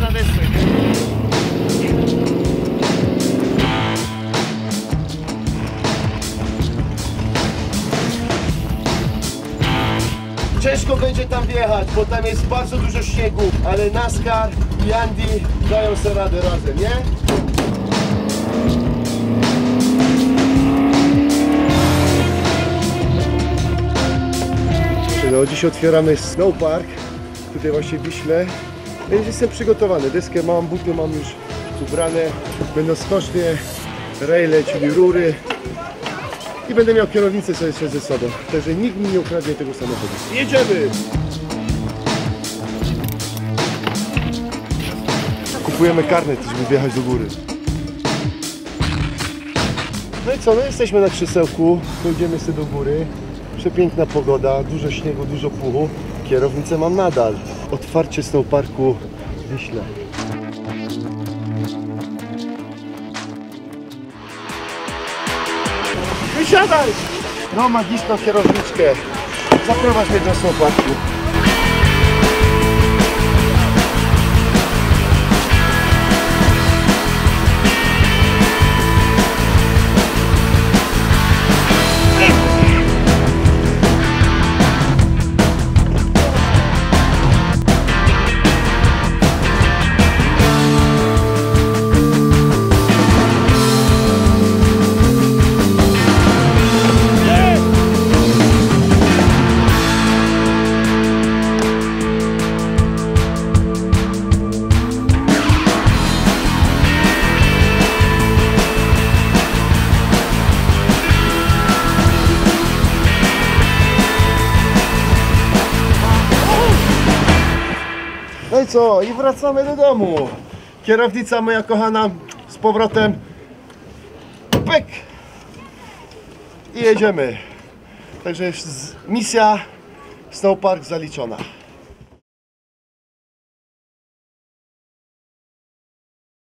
na desce. Ciężko będzie tam wjechać, bo tam jest bardzo dużo śniegu, ale NASCAR i Andy dają sobie radę razem, nie? No, dziś otwieramy snowpark, tutaj właśnie Wiśle. Więc jestem przygotowany, deskę mam, buty mam już ubrane, będą skocznie, raile, czyli rury i będę miał kierownicę sobie jeszcze ze sobą, także nikt mi nie ukradnie tego samochodu. Jedziemy! Kupujemy karnet, żeby wjechać do góry. No i co, no jesteśmy na krzesełku, pójdziemy sobie do góry. Przepiękna pogoda, dużo śniegu, dużo puchu. Kierownicę mam nadal. Otwarcie snowparku Wiśle. Wysiadaj! No magiczną kierowniczkę. Zaprowadź mnie do snowparku. No i co? I wracamy do domu. Kierownica moja kochana z powrotem. Pyk! I jedziemy. Także misja Snowpark zaliczona.